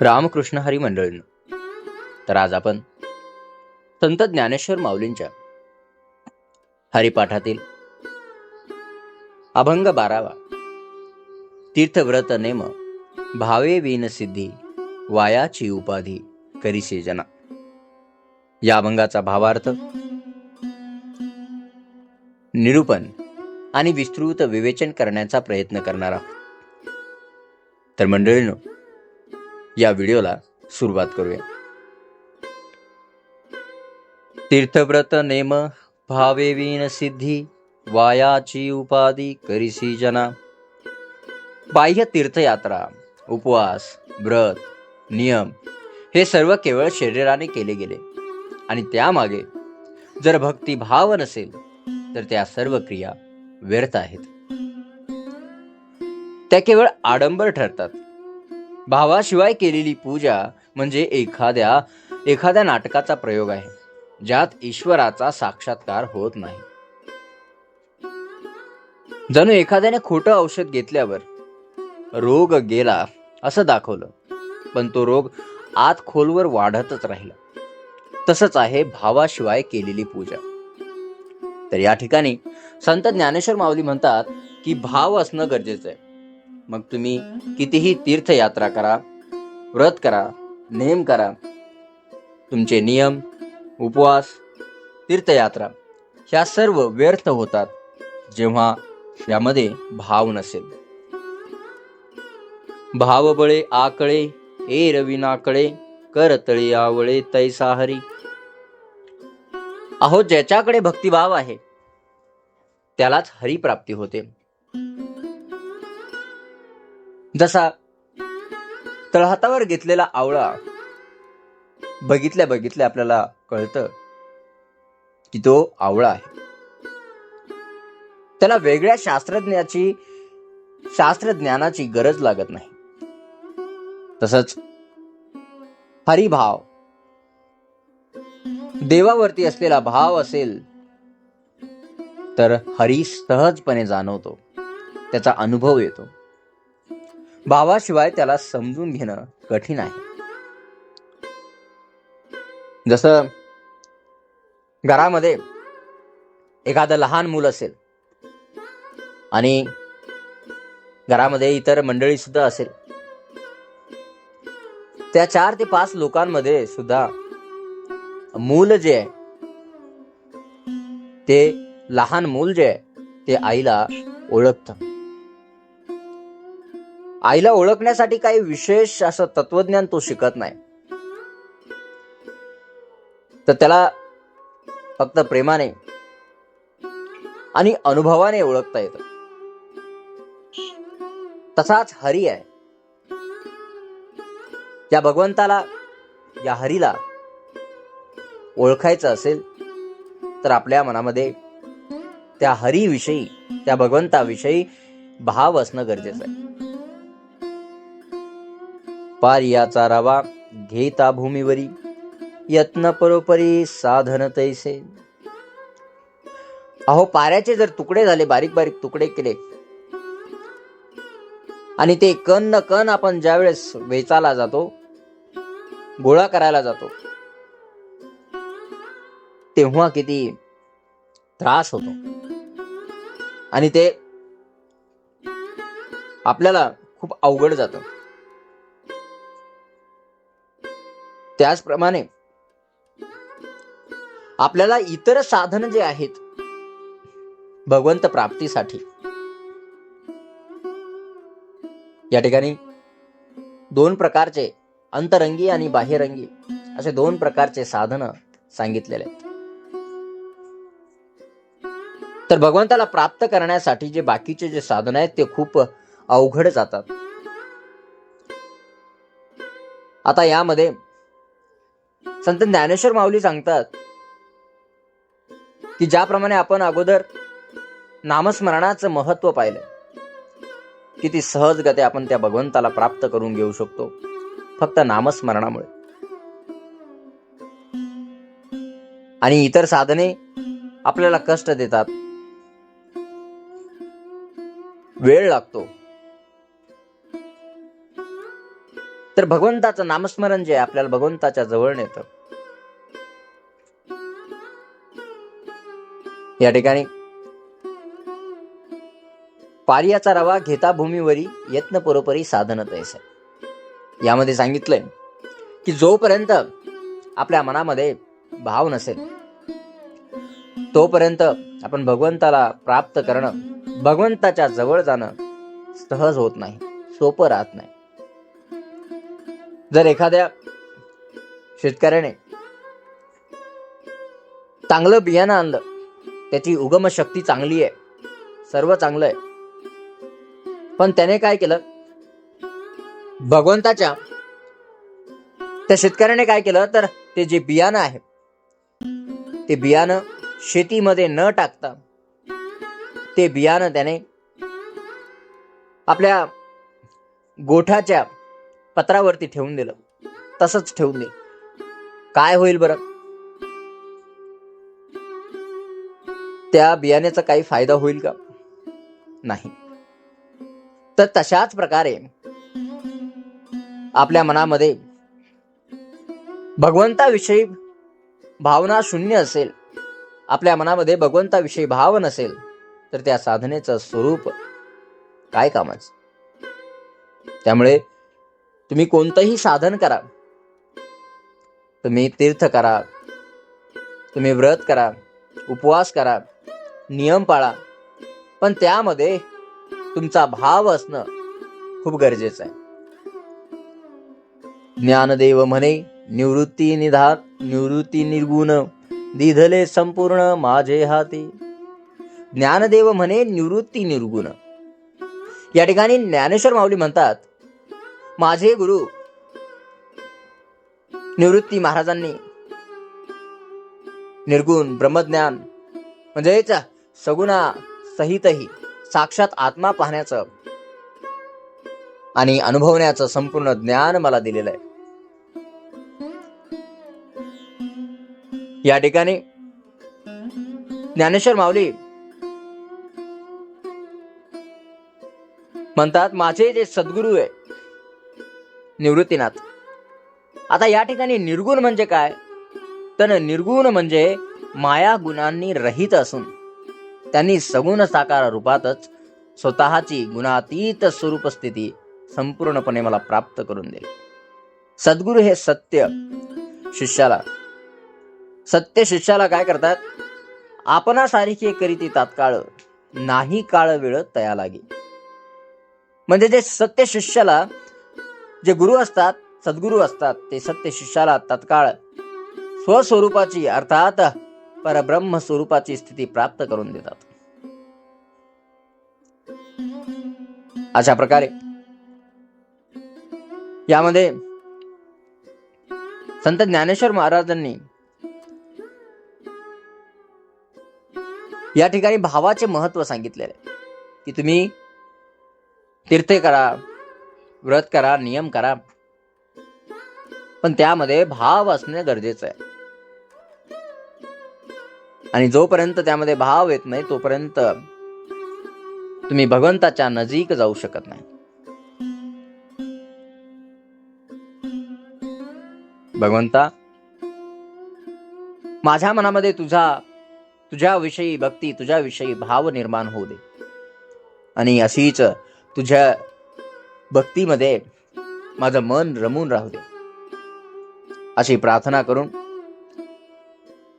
रामकृष्ण हरी मंडळीनं. तर आज आपण संत ज्ञानेश्वर माऊलींच्या हरिपाठातील अभंग बारावा तीर्थव्रत नेम भावे विन सिद्धी वायाची उपाधी करीसे जना या अभंगाचा भावार्थ निरूपण आणि विस्तृत विवेचन करण्याचा प्रयत्न करणार आहोत. तर मंडळींनो या व्हिडिओला सुरुवात करूया. तीर्थव्रत नेम भावेवीन सिद्धी वायाची उपाधी करिसी जना. बाह्य तीर्थयात्रा उपवास व्रत नियम हे सर्व केवळ शरीराने केले गेले. आणि त्यामागे जर भक्ती भाव नसेल तर त्या सर्व क्रिया व्यर्थ आहेत. त्या केवळ आडंबर ठरतात. भावाशिवाय केलेली पूजा म्हणजे एखाद्या एखाद्या नाटकाचा प्रयोग आहे ज्यात ईश्वराचा साक्षात्कार होत नाही. जणू एखाद्याने खोटं औषध घेतल्यावर रोग गेला असं दाखवलं पण तो रोग आत खोलवर वाढतच राहिला. तसंच आहे भावाशिवाय केलेली पूजा. तर या ठिकाणी संत ज्ञानेश्वर माऊली म्हणतात की भाव असणं गरजेचं आहे. मग तुम्ही कितीही तीर्थयात्रा करा व्रत करा नेम करा तुमचे नियम उपवास तीर्थयात्रा ह्या सर्व व्यर्थ होतात जेव्हा यामध्ये भाव नसेल. भावबळे आकळे ए रविनाकळे करतळी आवळे तैसाहरी अहो ज्याच्याकडे भक्तिभाव आहे त्यालाच हरिप्राप्ती होते. जसा तळहातावर घेतलेला आवळा बघितल्या बघितल्या आपल्याला कळतं की तो आवळा आहे. त्याला वेगळ्या शास्त्रज्ञाची शास्त्रज्ञानाची गरज लागत नाही. तसंच हरिभाव देवावरती असलेला भाव असेल तर हरी सहजपणे जाणवतो. त्याचा अनुभव येतो. भावाशिवाय त्याला समजून घेणं कठीण आहे. जसं घरामध्ये एखादं लहान मूल असेल आणि घरामध्ये इतर मंडळी सुद्धा असेल त्या चार ते पाच लोकांमध्ये सुद्धा मूल जे आहे ते लहान मूल जे आहे ते आईला ओळखतं. आईला ओळखण्यासाठी काही विशेष असं तत्वज्ञान तो शिकत नाही. तर त्याला फक्त प्रेमाने आणि अनुभवाने ओळखता येतं. तसाच हरी आहे. या भगवंताला या हरीला ओळखायचं असेल तर आपल्या मनामध्ये त्या हरीविषयी त्या भगवंताविषयी भाव असणं गरजेचं आहे. पारियाचा रवा घेता भूमीवरी यत्न परोपरी साधन तैसे. अहो पाऱ्याचे जर तुकडे झाले बारीक बारीक तुकडे केले आणि ते कण न कण आपण ज्यावेळेस वेचायला जातो गोळा करायला जातो तेव्हा किती त्रास होतो. आणि ते आपल्याला खूप अवघड जातं. त्याचप्रमाणे आपल्याला इतर साधन जे आहेत भगवंत प्राप्तीसाठी या ठिकाणी दोन प्रकारचे अंतरंगी आणि बाह्यरंगी असे दोन प्रकारचे साधन सांगितलेले आहेत. तर भगवंताला प्राप्त करण्यासाठी जे बाकीचे जे साधन आहेत ते खूप अवघड जातात. आता यामध्ये संत ज्ञानेश्वर माऊली सांगतात की ज्याप्रमाणे आपण अगोदर नामस्मरणाचं महत्त्व पाहिलं किती सहजगते आपण त्या भगवंताला प्राप्त करून घेऊ शकतो फक्त नामस्मरणामुळे. आणि इतर साधने आपल्याला कष्ट देतात. वेळ लागतो. तर भगवंताचं नामस्मरण जे आहे, आपल्याला भगवंताच्या जवळ नेतं. या ठिकाणी पार्याचा रवा घेता भूमीवरी यत्न परोपरी साधन तैसे. यामध्ये सांगितलंय की जोपर्यंत आपल्या मनामध्ये भाव नसेल तोपर्यंत आपण भगवंताला प्राप्त करणं भगवंताच्या जवळ जाणं सहज होत नाही सोपं राहत नाही. जर एखाद्या शेतकऱ्याने चांगलं बियाणं आणलं त्याची उगम शक्ती चांगली आहे सर्व चांगलं आहे. पण त्याने काय केलं? भगवंताच्या त्या शेतकऱ्याने काय केलं? तर ते जे बियाणं आहे ते बियाणं शेतीमध्ये न टाकता ते बियाणं त्याने आपल्या गोठाच्या पत्रावरती ठेवून दिलं. तसंच ठेवून दे. काय होईल बरं? त्या बियाण्याचा काही फायदा होईल का? नाही. तर तशाच प्रकारे आपल्या मनामध्ये भगवंताविषयी भावना शून्य असेल आपल्या मनामध्ये भगवंताविषयी भाव नसेल तर त्या साधनेचं स्वरूप काय कामाचं? त्यामुळे तुम्ही कोणतंही साधन करा. तुम्ही तीर्थ करा. तुम्ही व्रत करा. उपवास करा. नियम पाळा. पण त्यामध्ये तुमचा भाव असणं खूप गरजेचं आहे. ज्ञानदेव म्हणे निवृत्ती निधान निवृत्ती निर्गुण दिधले संपूर्ण माझे हाती. ज्ञानदेव म्हणे निवृत्ती निर्गुण. या ठिकाणी ज्ञानेश्वर माऊली म्हणतात माझे गुरु निवृत्ती महाराजांनी निर्गुण ब्रह्मज्ञान म्हणजेच सगुणा सहितही साक्षात आत्मा पाहण्याचं आणि अनुभवण्याचं संपूर्ण ज्ञान मला दिलेलं आहे. या ठिकाणी ज्ञानेश्वर माऊली म्हणतात माझे जे सद्गुरू आहे निवृत्तीनाथ. आता या ठिकाणी निर्गुण म्हणजे काय? तर निर्गुण म्हणजे माया गुणांनी रहित असून त्यांनी सगुण साकार रूपातच स्वतःची गुणातीत स्वरूप स्थिती संपूर्णपणे मला प्राप्त करून दिली. सद्गुरू हे सत्य शिष्याला सत्य शिष्याला काय करतात? आपणासारखी करीती तात्काळ नाही काळ वेळ तया लागे. म्हणजे जे सत्य शिष्याला जे गुरु असतात सद्गुरू असतात ते सत्य शिष्याला तत्काळ स्वस्वरूपाची अर्थात परब्रह्म स्वरूपाची स्थिती प्राप्त करून देतात. अशा प्रकारे यामध्ये संत ज्ञानेश्वर महाराजांनी या ठिकाणी भावाचे महत्त्व सांगितलेले आहे. की तुम्ही तीर्थे करा व्रत करा नियम करा. पण त्यामध्ये भाव असणे गरजेचं आहे. आणि जोपर्यंत त्यामध्ये भाव येत नाही तोपर्यंत तुम्ही भगवंताच्या नजीक जाऊ शकत नाही. भगवंता माझ्या मनामध्ये तुझा तुझ्याविषयी भक्ती तुझ्याविषयी भाव निर्माण होऊ दे. आणि अशीच तुझ्या भक्तीमध्ये माझं मन रमून राहू दे. अशी प्रार्थना करून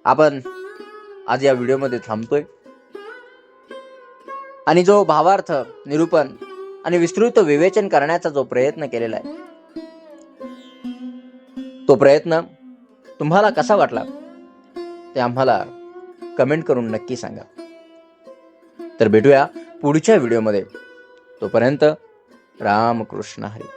आपण आज या व्हिडिओमध्ये थांबतोय. आणि जो भावार्थ निरूपण आणि विस्तृत विवेचन करण्याचा जो प्रयत्न केलेला आहे तो प्रयत्न तुम्हाला कसा वाटला? ते आम्हाला कमेंट करून नक्की सांगा. तर भेटूया पुढच्या व्हिडिओमध्ये. तोपर्यंत रामकृष्ण हरी.